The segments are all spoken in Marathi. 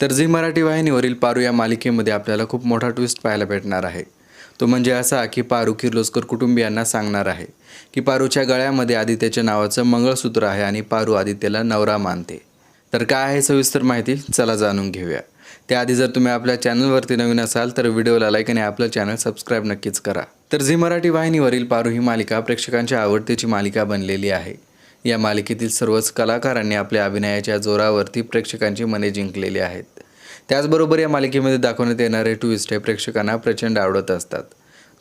तर झी मराठी वाहिनीवरील पारू या मालिकेमध्ये आपल्याला खूप मोठा ट्विस्ट पाहायला भेटणार आहे. तो म्हणजे असा की पारू किर्लोस्कर कुटुंबियांना सांगणार आहे की पारूच्या गळ्यामध्ये आदित्यच्या नावाचं मंगळसूत्र आहे आणि पारू आदित्यला नवरा मानते. तर काय आहे सविस्तर माहिती? चला जाणून घेऊया. त्याआधी जर तुम्ही आपल्या चॅनलवरती नवीन असाल तर व्हिडिओला लाईक आणि आपलं चॅनल सबस्क्राईब नक्कीच करा. तर झी मराठी वाहिनीवरील पारू ही मालिका प्रेक्षकांच्या आवडतीची मालिका बनलेली आहे. या मालिकेतील सर्वच कलाकारांनी आपल्या अभिनयाच्या जोरावरती प्रेक्षकांची मने जिंकलेली आहेत. त्याचबरोबर या मालिकेमध्ये दाखवण्यात येणारे ट्विस्ट हे प्रेक्षकांना प्रचंड आवडत असतात.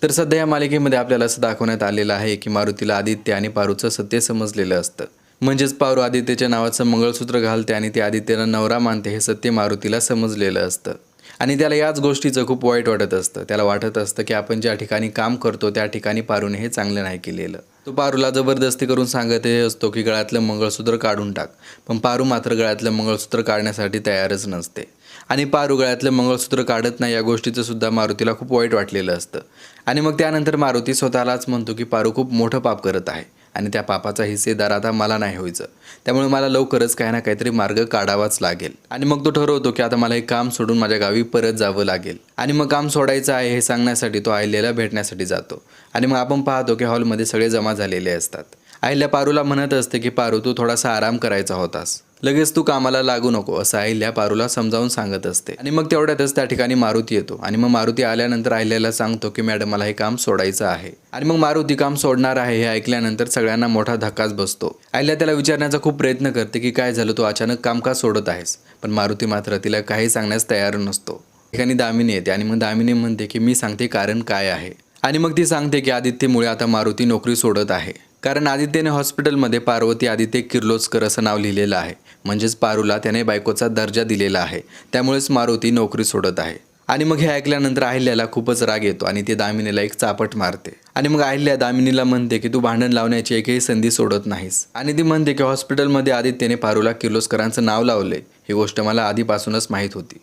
तर सध्या या मालिकेमध्ये आपल्याला असं दाखवण्यात आलेलं आहे की मारुतीला आदित्य आणि पारूचं सत्य समजलेलं असतं. म्हणजेच पारू आदित्यच्या नावाचं मंगळसूत्र घालते आणि ते आदित्यला नवरा मानते हे सत्य मारुतीला समजलेलं असतं. आणि त्याला याच गोष्टीचं खूप वाईट वाटत असतं. त्याला वाटत असतं की आपण ज्या ठिकाणी काम करतो त्या ठिकाणी पारूने हे चांगलं नाही केलेलं. तो पारूला जबरदस्ती करून सांगत हे असतो की गळ्यातलं मंगळसूत्र काढून टाक. पण पारू मात्र गळ्यातलं मंगळसूत्र काढण्यासाठी तयारच नसते. आणि पारू गळ्यातलं मंगळसूत्र काढत नाही या गोष्टीचं सुद्धा मारुतीला खूप वाईट वाटलेलं असतं. आणि मग त्यानंतर मारुती स्वतःलाच म्हणतो की पारू खूप मोठं पाप करत आहे. आणि त्या पापाचा हिस्सेदार आता मला नाही व्हायचं. त्यामुळे मला लवकरच काही ना काहीतरी मार्ग काढावाच लागेल. आणि मग तो ठरवतो की आता मला हे काम सोडून माझ्या गावी परत जावं लागेल. आणि मग काम सोडायचं आहे हे सांगण्यासाठी तो अहिल्याला भेटण्यासाठी जातो. आणि मग आपण पाहतो की हॉलमध्ये सगळे जमा झालेले असतात. अहिल्या पारूला म्हणत असते की पारू तू थोडासा आराम करायचा होतास. लगेच तू कामाला लागू नको असं अहिल्या पारूला समजावून सांगत असते. आणि मग तेवढ्यातच त्या ठिकाणी मारुती येतो. आणि मग मारुती आल्यानंतर अहिल्याला सांगतो की मॅडम मला हे काम सोडायचं आहे. आणि मग मारुती काम सोडणार आहे हे ऐकल्यानंतर सगळ्यांना मोठा धक्काच बसतो. अहिल्या त्याला विचारण्याचा खूप प्रयत्न करते की काय झालं? तू अचानक काम का सोडत आहेस? पण मारुती मात्र तिला काही सांगण्यास तयार नसतो. ठिकाणी दामिनी येते आणि मग दामिनी म्हणते की मी सांगते कारण काय आहे? आणि मग ती सांगते की आदित्यमुळे आता मारुती नोकरी सोडत आहे. कारण आदित्यने हॉस्पिटलमध्ये पार्वती आदित्य किर्लोस्कर असं नाव लिहिलेलं आहे. म्हणजेच पारूला त्याने बायकोचा दर्जा दिलेला आहे. त्यामुळेच मारुती नोकरी सोडत आहे. आणि मग हे ऐकल्यानंतर अहिल्याला खूपच राग येतो आणि ती दामिनीला एक चापट मारते. आणि मग अहिल्या दामिनीला म्हणते की तू भांडण लावण्याची एकही संधी सोडत नाहीस. आणि ती म्हणते की हॉस्पिटलमध्ये आदित्यने पारूला किर्लोस्करांचं नाव लावले ही गोष्ट मला आधीपासूनच माहीत होती.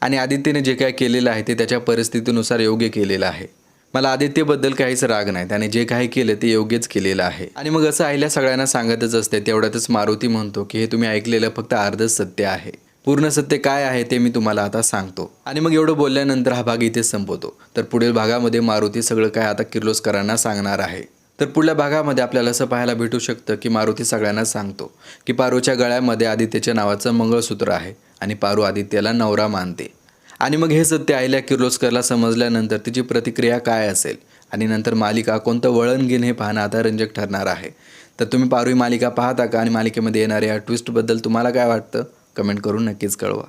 आणि आदित्यने जे काय केलेलं आहे ते त्याच्या परिस्थितीनुसार योग्य केलेलं आहे. मला आदित्यबद्दल काहीच राग नाही. त्याने जे काही केलं ते योग्यच केलेलं आहे. आणि मग असं आईला सगळ्यांना सांगतच असते. तेवढ्यातच मारुती म्हणतो की हे तुम्ही ऐकलेलं फक्त अर्धच सत्य आहे. पूर्ण सत्य काय आहे ते मी तुम्हाला आता सांगतो. आणि मग एवढं बोलल्यानंतर हा भाग इथेच संपवतो. तर पुढील भागामध्ये मारुती सगळं काय आता किर्लोस्करांना सांगणार आहे. तर पुढल्या भागामध्ये आपल्याला असं पाहायला भेटू शकतं की मारुती सगळ्यांना सांगतो की पारूच्या गळ्यामध्ये आदित्यच्या नावाचं मंगळसूत्र आहे आणि पारू आदित्यला नवरा मानते. आणि मग हे सत्य आईल्या किर्लोस्करला समजल्यानंतर तिची प्रतिक्रिया काय असेल? आणि नंतर मालिका कोणतं वळण घेणं हे पाहणं आता रंजक ठरणार आहे. तर तुम्ही पारू मालिका पाहता का? आणि मालिकेमध्ये येणाऱ्या या ट्विस्टबद्दल तुम्हाला काय वाटतं? कमेंट करून नक्कीच कळवा.